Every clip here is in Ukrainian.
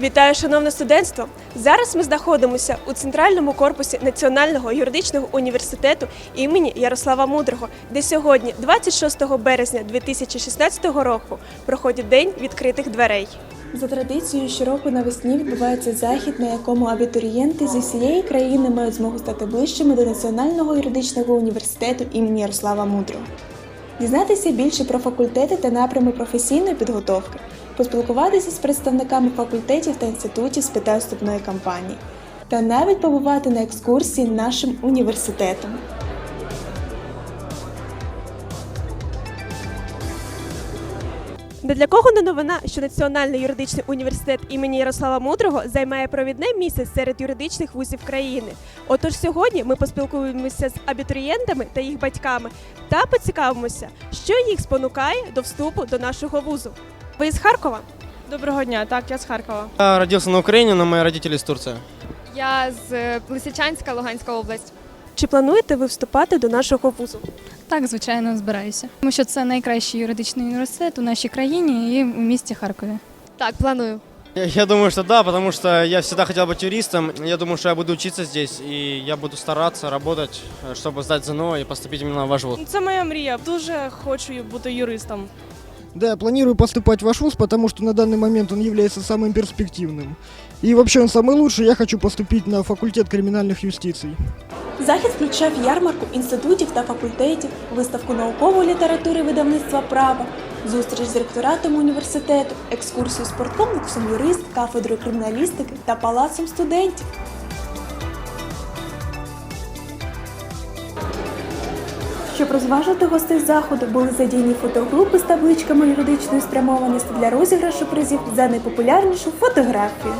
Вітаю, шановне студентство! Зараз ми знаходимося у центральному корпусі Національного юридичного університету імені Ярослава Мудрого, де сьогодні, 26 березня 2016 року, проходить день відкритих дверей. За традицією, щороку навесні відбувається захід, на якому абітурієнти зі всієї країни мають змогу стати ближчими до Національного юридичного університету імені Ярослава Мудрого. Дізнатися більше про факультети та напрями професійної підготовки, поспілкуватися з представниками факультетів та інститутів з питань вступної кампанії, та навіть побувати на екскурсії нашим університетом. Не для кого не новина, що Національний юридичний університет імені Ярослава Мудрого займає провідне місце серед юридичних вузів країни. Отож сьогодні ми поспілкуємося з абітурієнтами та їх батьками та поцікавимося, що їх спонукає до вступу до нашого вузу. Ви з Харкова? Доброго дня, так, я з Харкова. Я родился на Украине, но мои родители из Турции. Я з е, Лисичанська, Луганська область. Чи плануєте ви вступати до нашого вузу? Так, звичайно, збираюся. Тому що це найкращий юридичний університет у нашій країні і у місті Харкові. Так, планую. Я, я думаю, что да, потому что я всегда хотел быть юристом. Я думаю, что я буду учиться здесь, и я буду стараться, работать, э, чтобы сдать ЗНО и поступить именно в ваш вуз. Це моя мрія. Дуже хочу бути юристом. Да, я планирую поступать в ваш вуз, потому что на данный момент он является самым перспективным. И вообще он самый лучший. Я хочу поступить на факультет криминальных юстиций. Захід включав ярмарку інститутів та факультетів, виставку наукової літератури видавництва права, зустріч з ректоратом університету, екскурсію спорткомплексом юрист, кафедрою криміналістики та палацом студентів. Щоб розважити гостей заходу, були задіяні фотогрупи з табличками юридичної спрямованості для розіграшу призів за найпопулярнішу фотографію.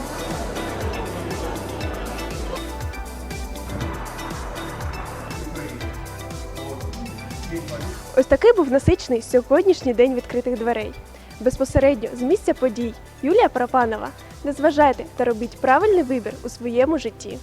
Ось такий був насичений сьогоднішній день відкритих дверей. Безпосередньо з місця подій Юлія Парапанова. Не зважайте та робіть правильний вибір у своєму житті.